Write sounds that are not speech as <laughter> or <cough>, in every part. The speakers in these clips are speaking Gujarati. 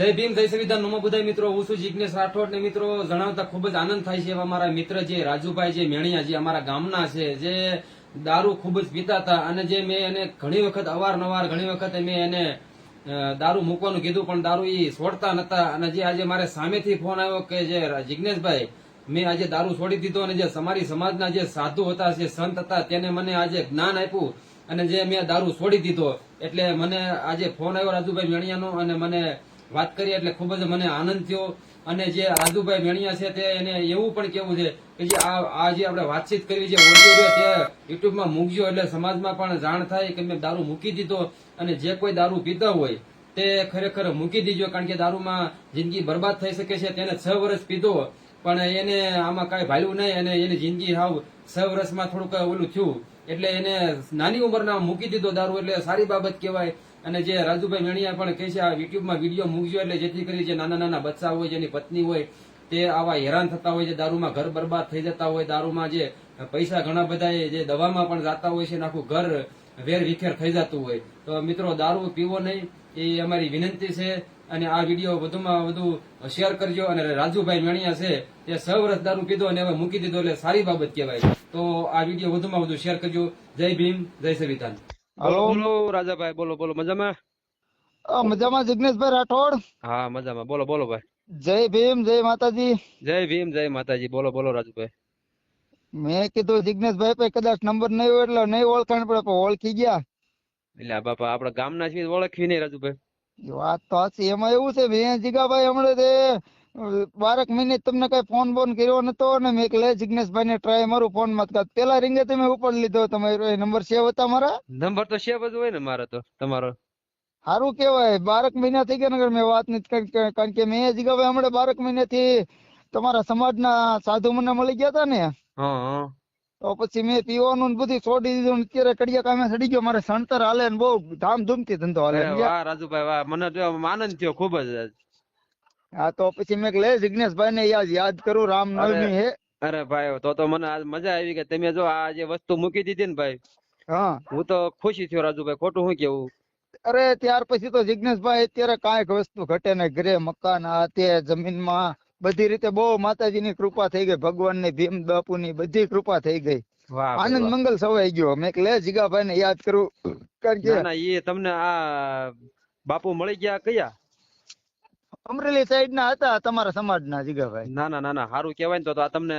જય ભીમ, જય સંવિધાન. નમો બધાય મિત્રો, હું છું જિજ્ઞેશ રાઠોડ ને મિત્રો, જણાવતા ખૂબ જ આનંદ થાય છે એવા મારા મિત્ર જે રાજુભાઈ, જે મેણિયા, જે અમારા ગામના છે, જે દારૂ ખૂબ જ પીતા હતા અને જે મેં એને ઘણી વખત અવારનવાર, ઘણી વખત મેં એને દારૂ મૂકવાનું કીધું, પણ દારૂ એ છોડતા નતા. અને જે આજે મારે સામેથી ફોન આવ્યો કે જે જિજ્ઞેશભાઈ મેં આજે દારૂ છોડી દીધો અને જે અમારી સમાજના જે સાધુ હતા, જે સંત હતા, તેને મને આજે જ્ઞાન આપ્યું અને જે મેં દારૂ છોડી દીધો. એટલે મને આજે ફોન આવ્યો રાજુભાઈ મેણિયાનો અને મને વાત કરી એટલે ખૂબ જ મને આનંદ થયો. અને જે આદુભાઈ મેણિયા છે તે એને એવું પણ કેવું છે કે જે આ જે આપણે વાતચીત કરવી છે ઓડિયો તે યુટ્યુબમાં મૂકજો એટલે સમાજમાં પણ જાણ થાય કે મેં દારૂ મૂકી દીધો અને જે કોઈ દારૂ પીતા હોય તે ખરેખર મૂકી દીજો કારણ કે દારૂમાં જિંદગી બરબાદ થઈ શકે છે. તેને છ વર્ષ પીધો. પણ એને આમાં કાંઈ ભાલ્યું નહીં અને એની જિંદગી હાવ છ વર્ષમાં થોડુંક ઓલું થયું. એટલે એને નાની ઉંમરના મૂકી દીધો દારૂ એટલે સારી બાબત કહેવાય. અને જે રાજુભાઈ મેણિયા પણ કહે છે, આ યુટ્યુબમાં વીડિયો મૂકજો એટલે જેથી કરી જે નાના નાના બચ્ચા હોય, જેની પત્ની હોય, તે આવા હેરાન થતા હોય છે દારૂમાં ઘર બરબાદ થઈ જતા હોય, દારૂમાં જે પૈસા ઘણા બધા જે દવામાં પણ જાતા હોય છે આખું ઘર વેર વિખેર થઈ જતું હોય. તો મિત્રો, દારૂ પીવો નહીં, એ અમારી વિનંતી છે. અને આ વીડિયો વધુમાં વધુ શેર કરજો. અને રાજુભાઈ મેણિયા છે, તે સૌ વર્ષ દારૂ પીધો અને હવે મૂકી દીધો, એટલે સારી બાબત કહેવાય. તો આ વીડિયો વધુમાં વધુ શેર કરજો. જય ભીમ, જય સંવિધાન. હલો. બોલો રાજાભાઈ બોલો બોલો મજામાં? મજામાં જિગ્નેશભાઈ રાઠોડ. હા મજામાં. બોલો બોલો ભાઈ. જય ભીમ જય માતાજી. જય ભીમ જય માતાજી. બોલો બોલો રાજુભાઈ. મેં કીધું જિગ્નેશભાઈ પાસે કદાચ નંબર નહીં હોય એટલે નહીં ઓળખાણ પડે પણ ઓળખી ગયા. એટલે બાપા આપડા ગામના છીએ ઓળખી ઓળખવી નહીં રાજુભાઈ. વાત તો સાચી. એમાં એવું છે મેં જીગાભાઈ હમણાં બારક મહિને તમને કઈ ફોન બોન કર્યો નતો ને મેં લે જિગ્નેશભાઈ ને ટ્રાય મારું ફોનમાં. પેલા રીંગે તમે ઉપર લીધો તમારો નંબર સેવ હતા મારા? નંબર તો સેવ જ હોય ને મારો તો તમારો. સારું કેવાય બારક મહિના થઈ ગયા ને મેં વાત નથી કારણ કે મેં જીગાભાઈ હમણાં બારક મહિનાથી તમારા સમાજના સાધુ મને મળી ગયા હતા ને. તો પછી મેં પીવાનું ને બધું છોડી દીધું અત્યારે કડિયા કામે સડી ગયો મારે સણતર હાલે ને બહુ ધામધૂમથી ધંધો હાલે વાહ રાજુભાઈ વાહ મને તો આનંદ થયો ખૂબ જ હા તો પછી મેં લે જિગ્નેશભાઈ ને યાદ યાદ કરું રામનવમી હે. અરે ભાઈ તો તો મને આજ મજા આવી કે તમે જો આ જે વસ્તુ મૂકી દીધી ને ભાઈ હા. હું તો ખુશી થયો રાજુભાઈ ખોટું શું કેવું? અરે ત્યાર પછી તો જિગ્નેશભાઈ અત્યારે કાંઈક વસ્તુ ઘટે ને ઘરે મકાન આ તે જમીનમાં બધી રીતે બહુ માતાજીની કૃપા થઈ ગઈ ભગવાનની ભીમ બાપુની બધી કૃપા થઈ ગઈ. આનંદ મંગલ સવાઈ ગયો. મેં લે જીગાભાઈ ને યાદ કરું. કારણ કે ના ના એ તમને આ બાપુ મળી ગયા કયા? અમરેલી સાઈડ ના હતા તમારા સમાજ ના જીગાભાઈ. ના ના ના ના સારું કહેવાય ને તો આ તમને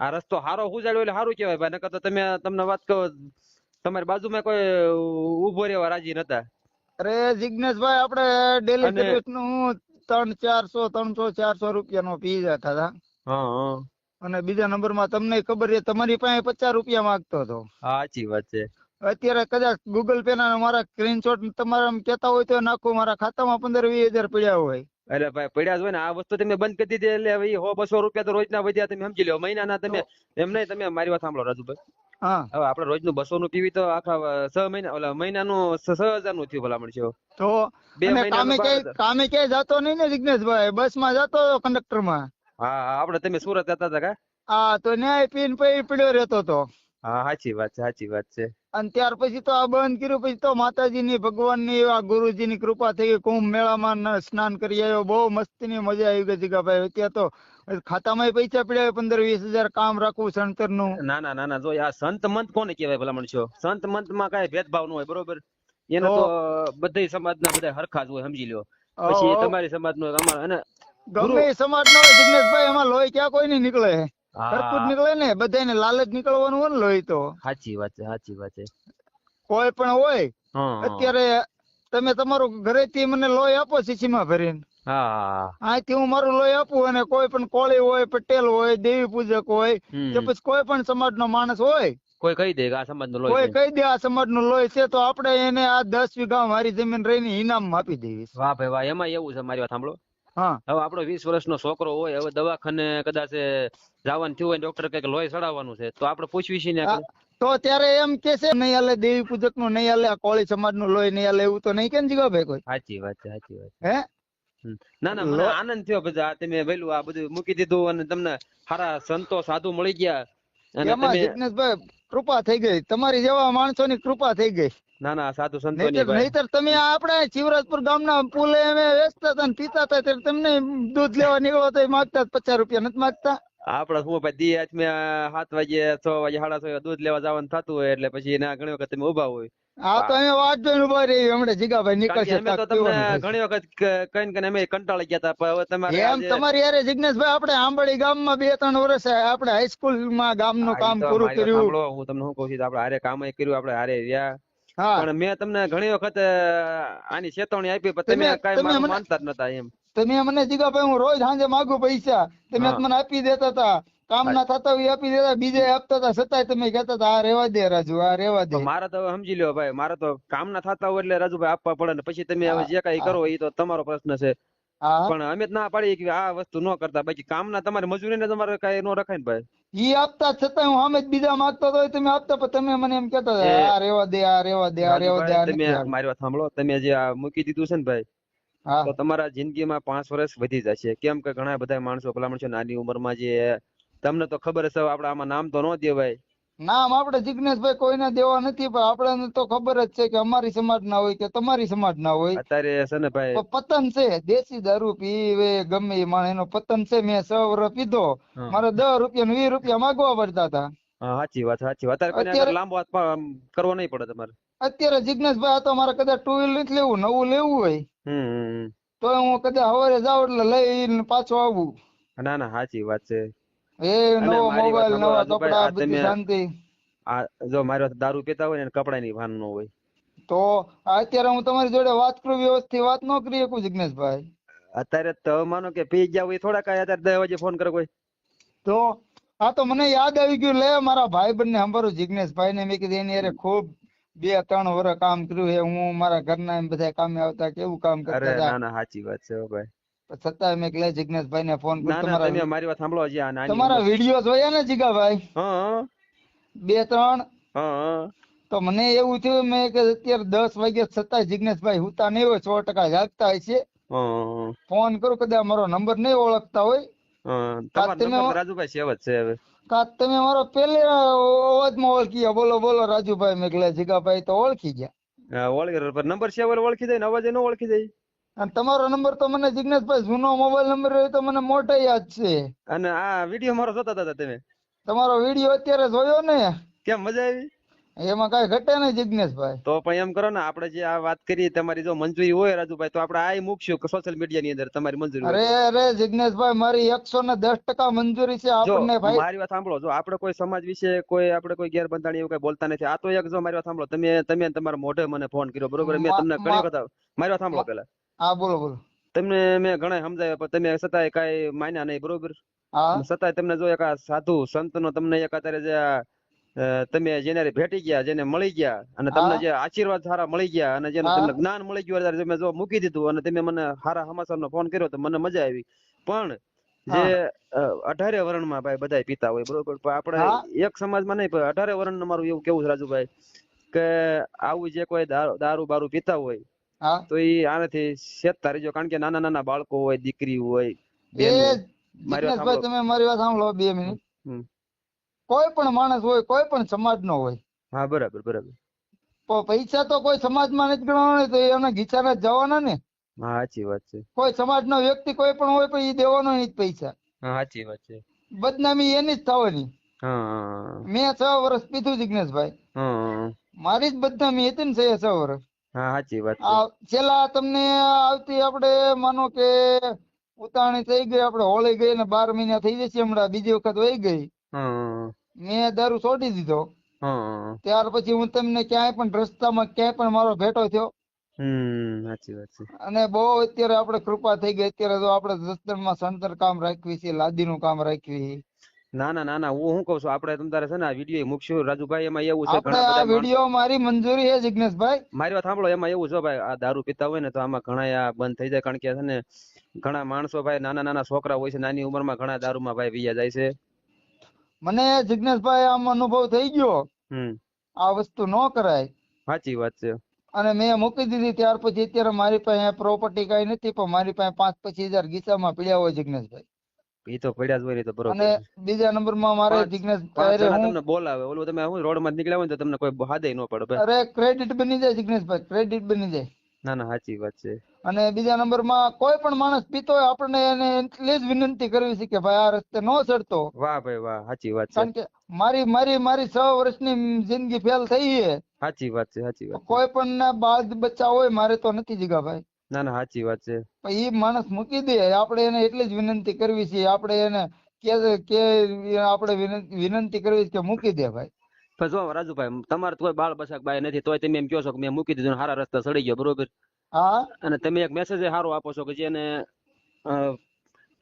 આ રસ્તો હારો ઉજાડ્યો એટલે સારું કહેવાય ભાઈ નકર તો તમે તમને વાત કહો તમારી બાજુમાં કોઈ ઊભો રહેવા રાજી નતા. અરે જિગ્નેશભાઈ આપણે ડેલી સર્વિસનું ત્રણ ચારસો ત્રણસો ચારસો રૂપિયા નો પી જતા હતા. હા હા. અને બીજા નંબરમાં તમને ખબર છે તમારી પાસે પચાસ રૂપિયા માંગતો હતો. સાચી વાત છે. અત્યારે કદાચ ગૂગલ પે ના મારા સ્ક્રીનશોટ તમારા કેતા હોય તો નાખો મારા ખાતામાં પંદર વીસ હજાર પડ્યા હોય. એટલે ભાઈ પડ્યા જ હોય ને આ વસ્તુ તમે બંધ કરી દીધી એટલે હવે સો બસો રૂપિયા તો રોજના વધ્યા તમે સમજી લો મહિનાના તમે એમ નહીં તમે મારી વાત સાંભળો રાજુભાઈ. હા. હવે આપણે રોજનું બસો નું પીવી તો આખા છ મહિના ઓલા મહિનાનું છ હજારનું થયું ભલામણ છે તો બે કામે કામે ક્યાંય જતો નહીં ને જિગ્નેશભાઈ? બસમાં જતો કંડક્ટરમાં હા આપડે આપણે તમે સુરત હતા તા કા? હા તો ન્યાય પીને પછી પડ્યો રહેતો હતો હા સાચી વાત છે સાચી વાત છે. અને ત્યાર પછી તો આ બંધ કર્યું. પછી તો માતાજીની ભગવાનની આ ગુરુજીની કૃપા થઈ ગઈ. કુંભ મેળામાં સ્નાન કરી આવ્યો. બહુ મસ્તીની મજા આવી ગઈ જીગાભાઈ અત્યારે તો ખાતામાં પૈસા પડ્યા પંદર વીસ હજાર કામ રાખવું સણતરનું ના ના ના ના જો આ સંત મંત કોને કહેવાય ભલામણ છો સંત મંતમાં કઈ ભેદભાવ ન હોય બરોબર? એનો તો- બધા સમાજના બધા હરખા જ હોય સમજી લ્યો. પછી. તમારી સમાજનો અમારો અને ગમે એ સમાજ નો હોય જિગ્નેશભાઈ એમાં લોહી ક્યાં કોઈ નહીં નીકળે? હા. નીકળે ને બધાને લાલચ નીકળવાનું હોય ને લોહી તો. સાચી વાત છે સાચી વાત છે. કોઈ પણ હોય. અત્યારે તમે તમારું ઘરેથી મને લોહી આપો શીશીમાં ભરીને. અહીંથી હું મારું લોહી આપું અને કોઈ પણ કોળી હોય પટેલ હોય દેવી પૂજક હોય કે પછી કોઈ પણ સમાજનો માણસ હોય કોઈ કહી દે આ સમાજ નો કોઈ લોહી છે. કહી દે આ સમાજનું લોહી છે તો આપણે એને આ દસ વીઘા મારી જમીન રહીને ઇનામ આપી દેવી વાહ ભાઈ વાહ એમાં એવું છે મારી વાત સાંભળો. હવે આપણો વીસ વર્ષનો છોકરો હોય હવે દવાખાને કદાચ જવાનું થયું હોય ડોક્ટર કે લોહી ચડાવવાનું છે તો આપણે પૂછવી ને તો ત્યારે એમ કે છે નહીં હાલે દેવી પૂજકનું નહીં હાલે કોળી સમાજનું લોહી નહીં હાલે એવું તો નહીં કે ને જીગાભાઈ કોઈ? સાચી વાત છે સાચી વાત હે? ના ના મને આનંદ થયો બધા આ તમે વેલું આ બધું મૂકી દીધું અને તમને સારા સંતો સાધુ મળી ગયા. અને એમાં જીગ્નેશભાઈ કૃપા થઈ ગઈ. તમારી જેવા માણસો ની કૃપા થઈ ગઈ. ના ના સાધુ સંતો નહીતર તમે આપણે શિવરાજપુર ગામના પુલે અમે વેચતા હતા ને પીતા હતા ત્યારે તમને દૂધ લેવા નીકળો તો માંગતા પચાસ રૂપિયા નથી માંગતા. આપડે શું ભાઈ દી હાથમે સાત વાગે છ વાગે સાડા છ દૂધ લેવા જવાનું થતું હોય એટલે પછી એના ઘણી વખત તમે ઊભા હોય. હા તો અમે વાત જોઈને ઊભા રહી હમણાં જીગાભાઈ નીકળશે અમે તો તમને ઘણી વખત કઈ કઈ અમે કંટાળી ગયા હતા હવે તમારે એમ આજે- તમારી યારે જિજ્ઞેશભાઈ આપણે આંબળી ગામમાં બે ત્રણ વર્ષ આપણે હાઈસ્કૂલમાં ગામનું કામ પૂરું કર્યું. હું તમને શું કહું છું આપણે હારે કામ કર્યું આપણે હારે રહ્યા. પણ મેં તમને ઘણી વખત આની ચેતવણી આપી પણ તમે કઈ મને- માનતા જ નતા એમ. તમે મને જીગાભાઈ હું રોજ સાંજે માગું પૈસા. તમે મને આપી દેતા હતા. કામ ના થતા હોય આપી દેતા બીજે આપતા હતા. છતાંય તમે કહેતા હતા આ રેવા દે રાજુ આ રેવા દે. મારે તો હવે સમજી લ્યો ભાઈ મારે તો કામ ના થતા હોય એટલે રાજુભાઈ આપવા પડે ને. પછી તમે હવે જે કઈ કરો એ તો તમારો પ્રશ્ન છે. પણ અમે ના પાડી કે આ વસ્તુ ન કરતા. બાકી કામ ના તમારે મજૂરીને તમારે કઈ ન રખાય ને ભાઈ. ઈ આપતા છતાં હું સામે બીજા માંગતો તો તમે આપતા પણ તમે મને એમ કહેતા હતા આ રેવા દે આ રેવા દે આ રેવા દે તમે મારી વાત સાંભળો. તમે જે આ મૂકી દીધું છે ને ભાઈ તો તમારા જિંદગીમાં પાંચ વર્ષ વધી જશે. કેમ કે ઘણા બધા માણસો ભલામણ છે નાની ઉંમરમાં જે તમને તો ખબર છે આપણે આમાં નામ તો ન દેવાય. નામ આપણે જિગ્નેશભાઈ કોઈને દેવા નથી પણ આપણને તો ખબર જ છે કે અમારી સમાજ ના હોય કે તમારી સમાજ ના હોય. અત્યારે છે ને ભાઈ પતન છે દેશી દારૂ પીવે ગમે એ માણસ. એનો પતન છે મેં સો વર્ષ પીધો. મારે દસ રૂપિયા ને વીસ રૂપિયા માગવા પડતા હતા. સાચી વાત સાચી વાત. અત્યારે લાંબો કરવો નહીં પડે તમારે. અત્યારે જિગ્નેશભાઈ આ તો મારે કદાચ ટુ વ્હીલર નથી લેવું નવું લેવું હોય. તો હું કદાચ સવારે જાઉં એટલે લઈને પાછો આવું. ના ના સાચી વાત છે. એ નવો મોબાઈલ નવા કપડા બધી શાંતિ. આ જો મારી વાત દારૂ પીતા હોય ને કપડા ની ભાન નો હોય. તો અત્યારે હું તમારી જોડે વાત કરું વ્યવસ્થિત વાત ન કરી શકું જિગ્નેશભાઈ? અત્યારે તો માનો કે પી ગયા હોય થોડા કાંઈ અત્યારે દસ વાગે ફોન કરો કોઈ તો આ તો મને યાદ આવી ગયું લે મારા ભાઈ બંને સાંભળું જિગ્નેશભાઈ ને મેં કીધું એની અરે ખૂબ બે ત્રણ વર્ષ કામ કર્યું છે હું મારા ઘરના એમ બધા કામે આવતા કેવું કામ કરતા અરે ના ના સાચી વાત છે ભાઈ. છતાં મેં કીધું જિગ્નેશભાઈ ને ફોન કર્યો તમે તમારા મારી વાત સાંભળો હજી આ નાની તમારા વીડિયો જોયા ને જીગાભાઈ? હા બે ત્રણ? હા તો મને એવું થયું મેં કે અત્યારે દસ વાગ્યા છતાં જિગ્નેશભાઈ હુતા નહીં હોય સો ટકા જાગતા હોય છે. ફોન કરું કદાચ મારો નંબર નહીં ઓળખતા હોય. રાજુભાઈ સેવત છે હવે. કા તમે મારો પેલે અવાજમાં ઓળખી ગયા. બોલો બોલો રાજુભાઈ મેં જીગાભાઈ તો ઓળખી ગયા. ઓળખી નંબર સેવ ઓળખી જાય ને અવાજ ન ઓળખી જાય. અને તમારો નંબર તો મને જિગ્નેશભાઈ જૂનો મોબાઈલ નંબર રહ્યો તો મને મોટો યાદ છે. અને આ વીડિયો મારો જોતા હતા તમે? તમારો વીડિયો અત્યારે જોયો ને? કેમ મજા આવી? એમાં કઈ ઘટે નહીં જિગ્નેશભાઈ તો પણ એમ કરો ને આપણે જે આ વાત કરી તમારી જો મંજૂરી હોય રાજુભાઈ તો આપણે આ મૂકશું સોશિયલ મીડિયા ની અંદર તમારી મંજૂરી અરે અરે જિગ્નેશભાઈ મારી એકસો ને દસ ટકા મંજૂરી છે આપણને ભાઈ. મારી વાત સાંભળો જો આપણે કોઈ સમાજ વિશે કોઈ આપણે કોઈ ગેરબંધાણી એવું કઈ બોલતા નથી. આ તો એક જો મારી વાત સાંભળો તમે તમે તમારા મોઢે મને ફોન કર્યો બરોબર? મેં તમને ઘણી વખત મારી વાત સાંભળો પેલા હા બોલો બોલો. તમને મેં ઘણા સમજાવ્યા પણ તમે છતાંય કાંઈ માન્યા નહીં બરોબર? છતાંય તમને જો એક આ સાધુ સંતનો તમને એક અત્યારે જે તમે જેને ભેટી ગયા જેને મળી ગયા અને તમને જે આશીર્વાદ સારા મળી ગયા અને જેને તમને જ્ઞાન મળી ગયું અત્યારે તમે જો મૂકી દીધું અને તમે મને સારા સમાચારનો ફોન કર્યો તો મને મજા આવી. પણ જે અઢારે અઢારે વર્ણમાં ભાઈ બધા પીતા હોય બરોબર? પણ આપણે. એક સમાજમાં નહીં પણ અઢારે વર્ણનું મારું એવું કેવું છે રાજુભાઈ કે આવું જે કોઈ દારૂ બારૂ પીતા હોય તો એ આનાથી શેતતા રહેજો. કારણ કે નાના નાના બાળકો હોય દીકરી હોય જિગ્નેશભાઈ તમે મારી વાત સાંભળો બે મિનિટ. કોઈ પણ માણસ હોય કોઈ પણ સમાજનો હોય. હા બરાબર બરાબર. પૈસા તો કોઈ સમાજમાં નથી ગણવાના તો એના ગીચાના જ જવાના ને? હા સાચી વાત છે. કોઈ સમાજનો વ્યક્તિ કોઈ પણ હોય પણ એ દેવાનો નહીં પૈસા. હા સાચી વાત છે. બદનામી એની જ થવાની. મેં છ વર્ષ પીધું જિગ્નેશભાઈ મારી જ બદનામી હતી ને છ છ વર્ષ. હા સાચી વાત છેલ્લા તમને આવતી આપણે માનો કે ઉતાણી થઈ ગઈ આપણે હોળી ગઈ ને બાર મહિના થઈ જશે હમણાં બીજી વખત વહી ગઈ. મેં દારૂ છોડી દીધો. ત્યાર પછી હું તમને ક્યાંય પણ રસ્તામાં ક્યાંય પણ મારો ભેટો થયો. સાચી વાત છે. અને બહુ અત્યારે આપણે કૃપા થઈ ગઈ. અત્યારે તો આપણે દસ્તરમાં સંતર કામ રાખવી છે લાદી નું કામ રાખવી ના ના ના ના હું શું કઉ છું? આપણે તમારે છે ને આ વીડિયો મૂકશું. રાજુભાઈ એમાં એવું છે ઘણા આ બધા વીડિયો મારી મંજૂરી છે જિગ્નેશભાઈ. મારી વાત સાંભળો એમાં એવું છે ભાઈ આ દારૂ પીતા હોય ને તો આમાં ઘણા આ બંધ થઈ જાય. કારણ કે છે ને ઘણા માણસો ભાઈ નાના નાના છોકરા હોય છે નાની ઉંમરમાં ઘણા દારૂમાં ભાઈ વિયા જાય છે. મને જિગ્નેશભાઈ આમ અનુભવ થઈ ગયો. હમ. આ વસ્તુ ન કરાય. સાચી વાત છે. અને મેં મૂકી દીધી ત્યાર પછી અત્યારે મારી પાસે પ્રોપર્ટી કઈ નથી પણ મારી પાસે પાંચ પચીસ હજાર ગીસામાં પીડ્યા હોય જિગ્નેશભાઈ. ઈ તો પડ્યા જ હોય ને તો બરોબર અને બીજા નંબરમાં મારે જિગ્નેશ ભાઈ તમને બોલાવે. ઓલું તમે હું રોડમાં નીકળ્યા હોય તો તમને કોઈ હાદે ન પડે ભાઈ. અરે ક્રેડિટ બની જાય જિગ્નેશભાઈ ક્રેડિટ બની જાય. ના ના સાચી વાત છે. અને બીજા નંબરમાં કોઈ પણ માણસ પીતો હોય આપણને એને એટલી જ વિનંતી કરવી છે કે ભાઈ આ રસ્તે નો ચડતો. વાહ ભાઈ વાહ સાચી વાત છે. કારણ કે મારી મારી મારી છ વર્ષની જિંદગી ફેલ થઈ છે. સાચી વાત છે સાચી વાત કોઈ પણ બાળ બચ્ચા હોય મારે તો નથી જીગાભાઈ ના ના સાચી વાત છે. એ માણસ મૂકી દે. આપણે એને એટલી જ વિનંતી કરવી છે. આપણે એને કે કે આપણે વિનંતી કરવી છે કે મૂકી દે ભાઈ. પણ જો રાજુભાઈ તમારે કોઈ બાળ બસાક બાય નથી તોય તમે એમ કહો છો કે મેં મૂકી દીધું સારા રસ્તા સડી ગયો બરોબર? હા? અને તમે એક મેસેજ સારો આપો છો કે જેને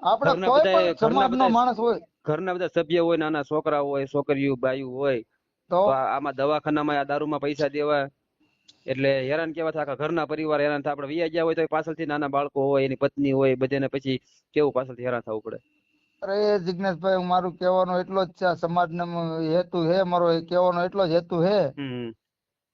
આપણે કોઈ સમાજનો માણસ હોય. ઘરના બધા સભ્ય હોય નાના છોકરા હોય છોકરીઓ બાયું હોય તો? આમાં દવાખાનામાં આ દારૂમાં પૈસા દેવા એટલે હેરાન કેવા થાય આખા ઘરના પરિવાર હેરાન થાય. આપણે વિયા ગયા હોય તો પાછળથી નાના બાળકો હોય એની પત્ની હોય બધાને પછી કેવું પાછળથી હેરાન થવું પડે? અરે જિગ્નેશભાઈ મારું કહેવાનો એટલો જ છે સમાજનો હેતુ હે મારો કહેવાનો એટલો જ હેતુ હે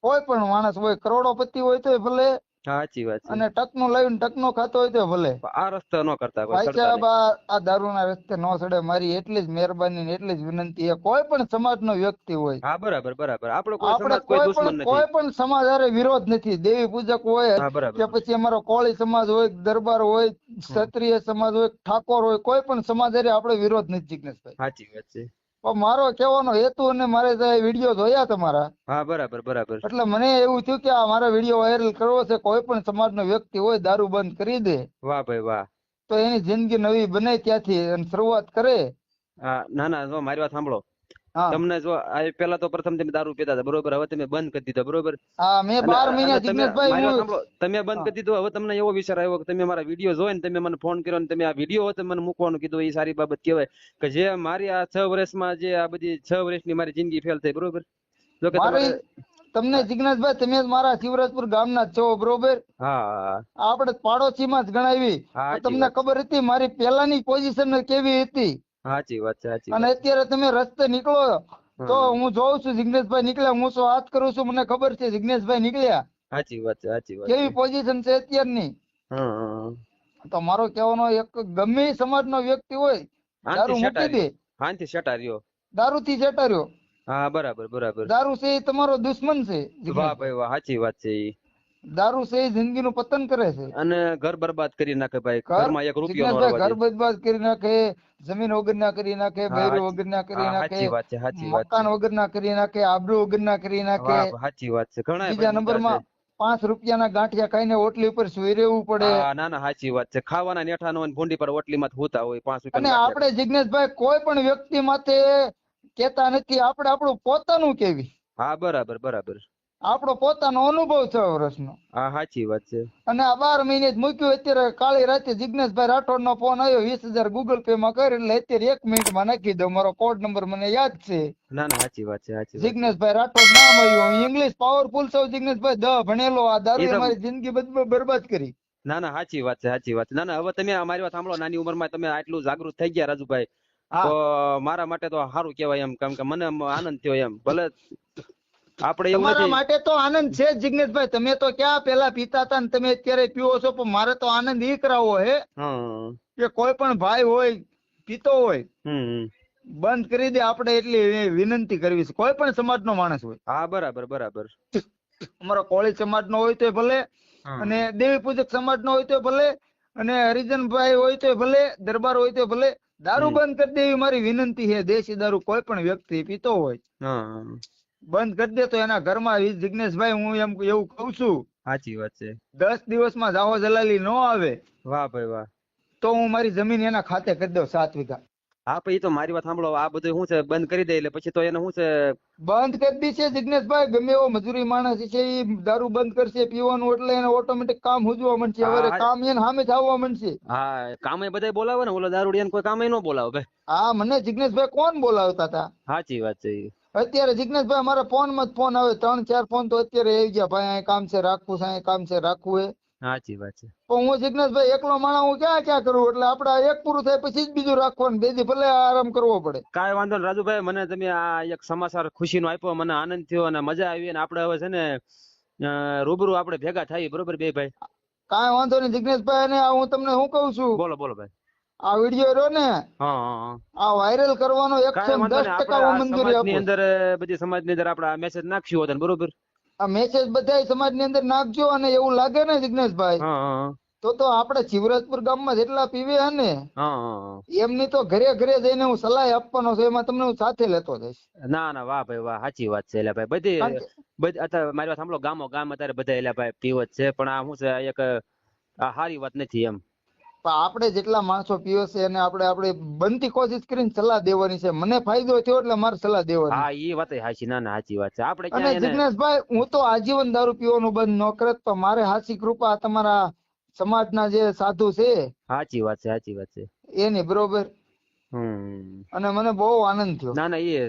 કોઈ પણ માણસ હોય કરોડોપતિ હોય તોય ભલે સાચી વાત અને ટકનું લઈને ટકનો ખાતો હોય તો ભલે. આ રસ્તે ન કરતા ભાઈ સાહેબ આ દારૂના રસ્તે નો ચડે મારી એટલી જ મહેરબાની ને એટલી જ વિનંતી છે. કોઈ પણ સમાજનો વ્યક્તિ હોય. હા બરાબર બરાબર. આપણો કોઈ સમાજ કોઈ દુશ્મન નથી. કોઈ પણ સમાજ હારે વિરોધ નથી. દેવી પૂજક હોય કે પછી અમારો કોળી સમાજ હોય દરબાર હોય ક્ષત્રિય સમાજ હોય ઠાકોર હોય કોઈ પણ સમાજ હારે આપણે વિરોધ નથી જીગ્નેશભાઈ. સાચી વાત છે. પણ મારો કહેવાનો હેતુ અને મારે વીડિયો જોયા તમારા હા બરાબર બરાબર. એટલે મને એવું થયું કે આ મારા વીડિયો વાયરલ કરવો છે કોઈ પણ સમાજનો વ્યક્તિ હોય દારૂ બંધ કરી દે. વાહ ભાઈ વાહ. તો એની જિંદગી નવી બને ત્યાંથી અને શરૂઆત કરે. હા ના ના જો મારી વાત સાંભળો. તમને જો આ પેલા તો પ્રથમ તમે દારૂ પીતા હતા બરોબર? હવે તમે બંધ કરી દીધો બરોબર? હા મેં મહિના તમે- જિગ્નેશભાઈ બંધ કરી દીધો હવે તમને એવો વિચાર આવ્યો કે તમે મારા વીડિયો જોઈને તમે મને ફોન કર્યો અને તમે આ વીડિયો હતો મને મૂકવાનું કીધું એ સારી બાબત કહેવાય. કે જે મારી આ છ વર્ષમાં જે આ બધી છ વર્ષની મારી જિંદગી ફેલ થઈ બરોબર? જો કે તમારે તમને જિજ્ઞાસભાઈ તમે મારા શિવરાજપુર ગામના જ છો બરોબર? હા. આપણે પાડોશીમાં જ ગણાવી. તમને ખબર હતી મારી પહેલાની પોઝિશન કેવી હતી? સાચી વાત છે સાચી અને અત્યારે તમે રસ્તે નીકળો તો હું જોઉં છું જિગ્નેશભાઈ નીકળ્યા હું શું વાત કરું છું મને ખબર છે જિગ્નેશભાઈ નીકળ્યા. સાચી વાત છે સાચી વાત કેવી પોઝિશન છે અત્યારની. તો મારો કહેવાનો એક ગમે સમાજ સમાજનો વ્યક્તિ હોય દારૂ મૂકી દે. શેટાર્યો. શાંતિ દારૂ દારૂથી જટાર્યો હા બરાબર બરાબર. દારૂ છે એ તમારો દુશ્મન છે વાહ ભાઈ વાહ સાચી વાત છે ઈ. દારૂ છે એ જિંદગીનું પતન કરે છે. અને ઘર બરબાદ કરી નાખે ભાઈ. ઘર ઘરમાં એક રૂપિયો નો ઘર બરબાદ કરી નાખે જમીન વગરના કરી નાખે બૈરું હાચી- વગરના કરી નાખે સાચી વાત છે સાચી વાત મકાન વગર ના કરી નાખે આબરૂ વગરના કરી નાખે. સાચી વાત છે. ઘણા બીજા નંબરમાં પાંચ રૂપિયાના ગાંઠિયા ખાઈને ઓટલી ઉપર સુઈ રહેવું પડે. ના ના સાચી વાત છે. ખાવાના નેઠાનો અને ભૂંડી પર ઓટલીમાં હોતા હોય પાંચ અને રૂપિયા આપણે જિજ્ઞેશભાઈ કોઈ પણ વ્યક્તિ માટે કેતા નથી આપણે આપણું પોતાનું કેવી હા બરાબર બરાબર. આપણો પોતાનો અનુભવ છ વર્ષનો. હા સાચી વાત છે. અને આ બાર મહિને જ મૂક્યું. અત્યારે કાળી રાતે જિગ્નેશભાઈ રાઠોડ નો ફોન આવ્યો વીસ હજાર ગૂગલ પે માં કરી એટલે અત્યારે એક મિનિટમાં નાખી દો મારો કોડ નંબર મને યાદ છે. ના ના સાચી વાત છે સાચી જિજ્ઞેશભાઈ રાઠોડ નામ આવ્યું. ઇંગ્લિશ પાવરફુલ સૌ જિગ્નેશભાઈ દ ભણેલો આ દારૂ મારી જિંદગી બધી બરબાદ કરી. ના ના સાચી વાત છે સાચી વાત છે. ના ના હવે તમે મારી વાત સાંભળો. નાની ઉંમરમાં તમે આટલું જાગૃત થઈ ગયા રાજુભાઈ. તો મારા માટે તો સારું કહેવાય એમ કેમ કે મને આનંદ થયો એમ. ભલે આપણે એવું નથી. માટે તો આનંદ છે જિગ્નેશભાઈ. તમે તો ક્યાં પેલા પીતા હતા ને તમે અત્યારે પીવો છો પણ મારે તો આનંદ ઈ કરાવવો હે. કે કોઈ પણ ભાઈ હોય પીતો હોય. બંધ કરી દે આપણે એટલી વિનંતી કરવી છે. કોઈ પણ સમાજનો માણસ હોય. હા બરાબર બરાબર. અમારો કોળી સમાજનો હોય તો ભલે અને દેવી પૂજક સમાજનો હોય તો ભલે અને હરિજનભાઈ હોય તો ભલે દરબાર હોય તો ભલે દારૂ બંધ કરી દેવી મારી વિનંતી છે. દેશી દારૂ કોઈ પણ વ્યક્તિ પીતો હોય. હા. બંધ કરી દે તો એના ઘરમાં જિગ્નેશભાઈ હું એમ એવું કઉ છું સાચી વાત છે. દસ દિવસમાં જાહો જલાલી નો આવે વાહ ભાઈ વાહ. તો હું મારી જમીન એના ખાતે કરી દઉં સાત વીઘા. હા પછી તો મારી વાત સાંભળો આ બધું શું છે બંધ કરી દે એટલે પછી તો એને શું છે? બંધ કરી દી છે જિગ્નેશભાઈ ગમે એવો મજૂરી માણસ છે એ દારૂ બંધ કરશે પીવાનું એટલે એને ઓટોમેટિક કામ હુજવા મળશે હવે કામ એને સામે આવવા માંડશે. હા કામે બધા બોલાવે ને ઓલો દારૂડિયાને કોઈ કામે ન બોલાવે ભાઈ. આ મને જિગ્નેશભાઈ કોણ બોલાવતા હતા સાચી વાત છે. અત્યારે જિગ્નેશભાઈ મારા ફોનમાં જ ફોન આવે. ત્રણ ચાર ફોન તો અત્યારે આવી ગયા. ભાઈ અહીં કામ છે રાખવું છે અહીં કામ છે રાખવું હે સાચી વાત છે. પણ હું જીગ્નેશભાઈ એકલો માણસ હું ક્યાં ક્યાં કરું? એટલે આપડે એક પૂરું થાય પછી જ બીજું રાખવાનું. બેજી ભલે આરામ કરવો પડે. કાંઈ વાંધો નહીં. રાજુભાઈ મને તમે આ એક સમાચાર ખુશીનો આપ્યો. મને આનંદ થયો અને મજા આવી અને આપણે હવે છે ને રૂબરૂ આપણે ભેગા થઈએ. બરોબર બે ભાઈ? કાંઈ વાંધો નહીં જિગ્નેશભાઈ અને હું તમને શું કહું છું? બોલો બોલો ભાઈ. આ વીડિયો રહ્યો ને હા હા હા. આ વાયરલ કરવાનો એકસો દસ ટકા હું મંજૂરી અંદર બધી સમાજની અંદર આપડા મેસેજ નાખ્યું હોત બરોબર? આ મેસેજ બધાય સમાજની અંદર નાખજો અને એવું લાગે ને જિજ્ઞેશભાઈ હા હા તો તો આપડે શિવરાજપુર ગામમાં જેટલા પીવે હે ને હા હા હા. એમની તો ઘરે ઘરે જઈને હું સલાહ આપવાનો છું એમાં તમને હું સાથે લેતો જઈશ. ના ના વાહ ભાઈ વાહ સાચી વાત છે એટલે ભાઈ બધી બધી અત્યારે મારી વાત સાંભળો ગામો ગામ અત્યારે બધા એટલે ભાઈ પીવત છે પણ આ શું છે એક આ સારી વાત નથી એમ. પણ આપણે જેટલા માણસો પીવે છે એને આપણે આપણે બનતી કોશિશ કરીને સલાહ દેવાની છે. મને ફાયદો થયો એટલે મારે સલાહ દેવાની. હા એ વાત સાચી ના ના સાચી વાત છે. આપણે અને જિગ્નેશભાઈ હું તો આજીવન દારૂ પીવાનું બંધ ન કરત તો મારે હાસી કૃપા તમારા સમાજના જે સાધુ છે સાચી વાત છે સાચી વાત છે. એની બરોબર. અને મને બહુ આનંદ થયો. ના ના એ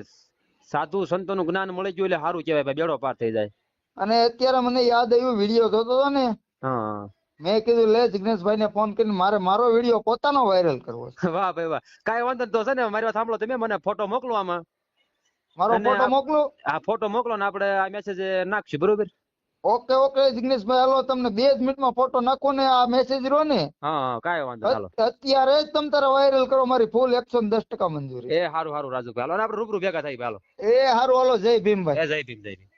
સાધુ સંતોનું જ્ઞાન મળી ગયું એટલે સારું કહેવાય બેડો પાર થઈ જાય. અને અત્યારે મને યાદ આવ્યું વીડિયો જોતો હતો ને? હા. મેં કીધું લે જિગ્નેશભાઈ ને ફોન કરીને મારે મારો વીડિયો પોતાનો વાયરલ કરવો છે. <laughs> વાહ ભાઈ વાહ. કાઈ વાંધો તો છે ને મારી વાત સાંભળો તમે મને ફોટો મોકલો આમાં. મારો ફોટો મોકલો? આ ફોટો મોકલો ને આપણે આ મેસેજ નાખશું બરોબર? ઓકે ઓકે જિગ્નેશભાઈ હાલો તમને બે જ મિનિટમાં ફોટો નાખો ને આ મેસેજ રહ્યો ને? હા હા કાંઈ વાંધો હાલો. અત્યારે જ તમે તારે વાયરલ કરો મારી ફૂલ એકસો દસ ટકા મંજૂરી. એ સારું સારું રાજુભાઈ હાલો આપણે રૂબરૂ ભેગા થઈ હાલો. એ હારું હાલો જય ભીમભાઈ. જય ભીમ જય ભીમ.